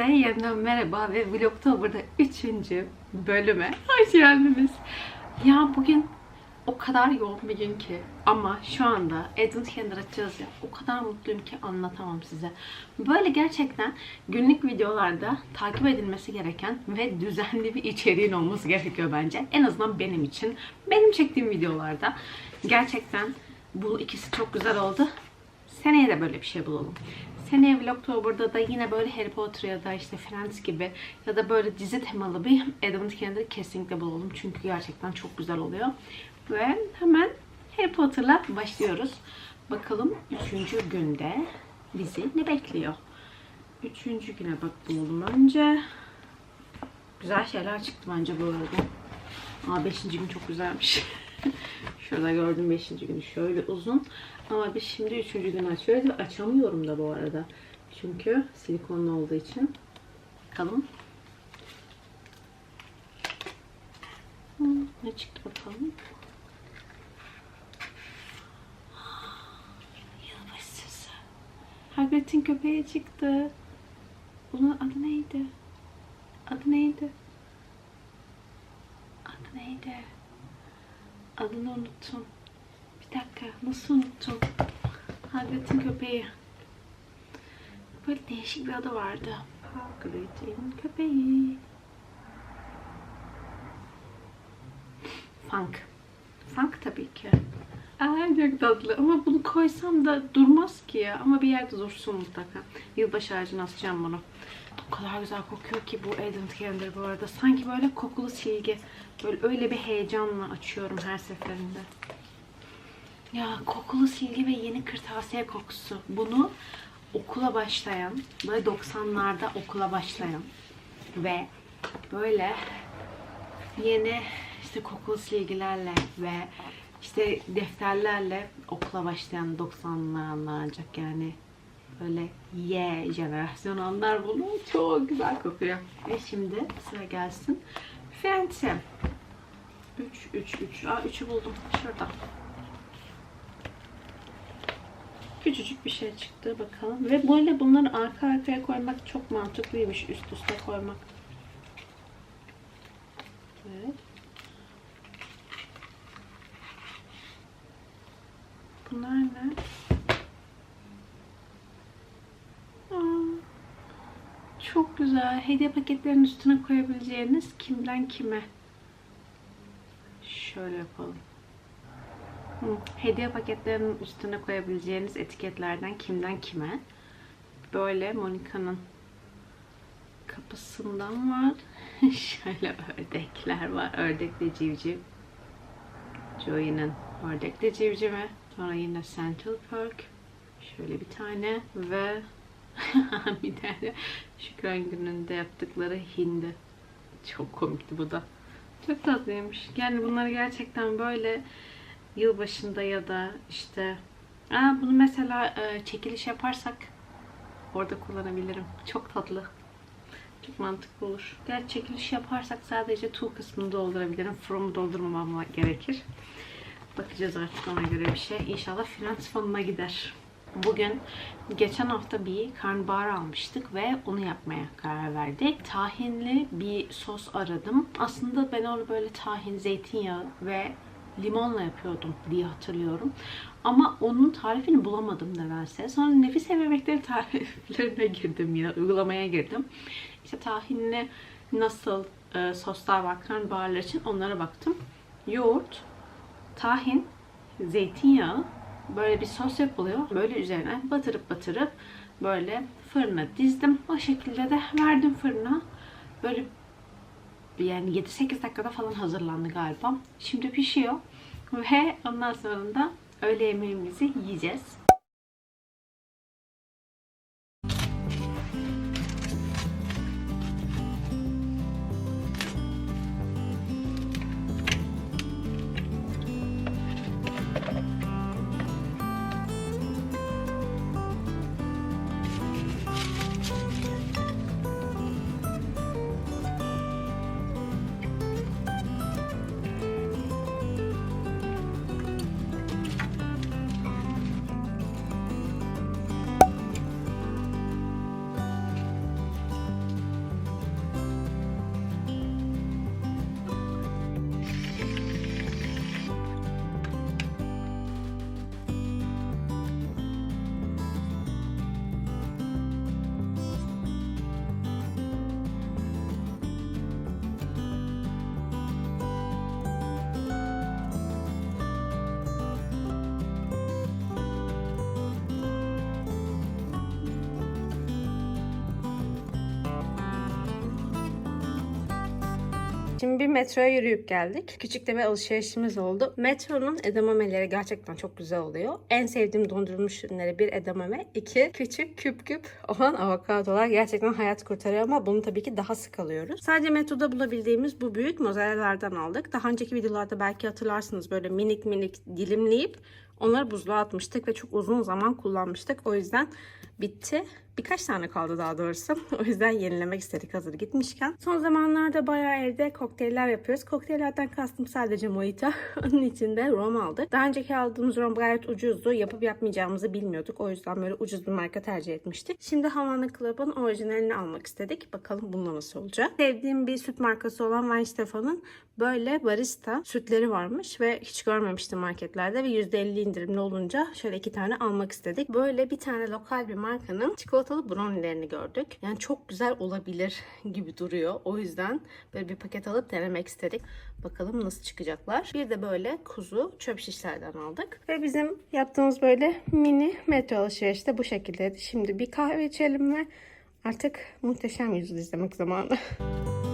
Herkese yeniden merhaba ve Vlogtober'da 3. bölüme hoş geldiniz. Ya bugün o kadar yoğun bir gün ki ama şu anda Advent Calendar açacağız ya o kadar mutluyum ki anlatamam size. Böyle gerçekten günlük videolarda takip edilmesi gereken ve düzenli bir içeriğin olması gerekiyor bence. En azından benim için. Benim çektiğim videolarda gerçekten bu ikisi çok güzel oldu. Seneye de böyle bir şey bulalım. Seneye Vlogtober'da da yine böyle Harry Potter ya da işte Friends gibi ya da böyle dizi temalı bir Advent Calendar kesinlikle bulalım. Çünkü gerçekten çok güzel oluyor. Ve hemen Harry Potter'la başlıyoruz. Bakalım 3. günde bizi ne bekliyor? 3. güne bakalım önce. Güzel şeyler çıktı bence bu arada. Aa 5. gün çok güzelmiş. Şurada gördüm 5. günü şöyle uzun. Ama biz şimdi 3. günü açıyoruz ve açamıyorum da bu arada. Çünkü silikonlu olduğu için. Bakalım. Hmm, Ne çıktı bakalım. Hagrid'in köpeği çıktı. Bunun adı neydi? Adı neydi? Adı neydi? Adını unuttum. Bir dakika, nasıl unuttum? Hagrid'in köpeği. Böyle değişik bir adı vardı. Hagrid'in köpeği. Funk. Funk tabii ki. Aa, çok tatlı ama bunu koysam da durmaz ki ya. Ama bir yerde dursun mutlaka. Yılbaşı ağacına asacağım bunu. O kadar güzel kokuyor ki bu Advent Calendar bu arada. Sanki böyle kokulu silgi. Böyle öyle bir heyecanla açıyorum her seferinde. Ya kokulu silgi ve yeni kırtasiye kokusu. Bunu okula başlayan, böyle 90'larda okula başlayan ve böyle yeni işte kokulu silgilerle ve işte defterlerle okula başlayan 90'lar ancak yani böyle Y jenerasyonu anlar bunu. Çok güzel kokuyor. Ve şimdi sıra gelsin. Fenty. 3, 3, 3. Aa 3'ü buldum. Şurada. Küçücük bir şey çıktı bakalım. Ve böyle bunları arka arkaya koymak çok mantıklıymış. Üst üste koymak. Aa, çok güzel. Hediye paketlerinin üstüne koyabileceğiniz kimden kime. Şöyle yapalım. Hediye paketlerinin üstüne koyabileceğiniz etiketlerden kimden kime. Böyle Monika'nın kapısından var. Şöyle ördekler var. Ördekli civciv. Joey'nin ördekli civcivi. Sonra yine Central Park. Şöyle bir tane ve bir tane Şükran gününde yaptıkları hindi. Çok komikti bu da. Çok tatlıymış. Yani bunları gerçekten böyle yılbaşında ya da işte Aa, bunu mesela e, çekiliş yaparsak orada kullanabilirim. Çok tatlı. Çok mantıklı olur. Gerçi çekiliş yaparsak sadece to kısmını doldurabilirim. From'u doldurmamam gerekir. Bakacağız artık ona göre bir şey. İnşallah finans fonuna gider. Bugün geçen hafta bir karnabahar almıştık ve onu yapmaya karar verdik. Tahinli bir sos aradım. Aslında ben onu böyle tahin, zeytinyağı ve limonla yapıyordum diye hatırlıyorum. Ama onun tarifini bulamadım nedense. Sonra nefis ev yemekleri tariflerine girdim yine. Uygulamaya girdim. İşte tahinli nasıl e, soslar var karnabaharlar için onlara baktım. Yoğurt, tahin, zeytinyağı böyle bir sos yapılıyor. Böyle üzerine batırıp batırıp böyle fırına dizdim. O şekilde de verdim fırına. Böyle yani 7-8 dakikada falan hazırlandı galiba. Şimdi pişiyor. Ve ondan sonra da öğle yemeğimizi yiyeceğiz. Şimdi bir metroya yürüyüp geldik. Küçük de bir alışverişimiz oldu. Metronun edamameleri gerçekten çok güzel oluyor. En sevdiğim dondurulmuş ürünleri bir edamame, iki küçük küp küp olan avokadolar gerçekten hayat kurtarıyor ama bunu tabii ki daha sık alıyoruz. Sadece metroda bulabildiğimiz bu büyük mozzarella'lardan aldık. Daha önceki videolarda belki hatırlarsınız böyle minik minik dilimleyip onları buzluğa atmıştık ve çok uzun zaman kullanmıştık. O yüzden bitti. Birkaç tane kaldı daha doğrusu. O yüzden yenilemek istedik hazır gitmişken. Son zamanlarda bayağı evde kokteyller yapıyoruz. Kokteyllerden kastım sadece mojito. Onun içinde rom aldık. Daha önceki aldığımız rom gayet ucuzdu. Yapıp yapmayacağımızı bilmiyorduk. O yüzden böyle ucuz bir marka tercih etmiştik. Şimdi Havana Club'ın orijinalini almak istedik. Bakalım bununla nasıl olacak. Sevdiğim bir süt markası olan Wine Stefan'ın böyle barista sütleri varmış ve hiç görmemiştim marketlerde ve %50 indirimli olunca şöyle iki tane almak istedik. Böyle bir tane lokal bir markanın çikolatalı brownilerini gördük. Yani çok güzel olabilir gibi duruyor. O yüzden böyle bir paket alıp denemek istedik. Bakalım nasıl çıkacaklar. Bir de böyle kuzu çöp şişlerden aldık. Ve bizim yaptığımız böyle mini metro alışverişi de bu şekildeydi. Şimdi bir kahve içelim ve artık muhteşem yüzyıl izlemek zamanı.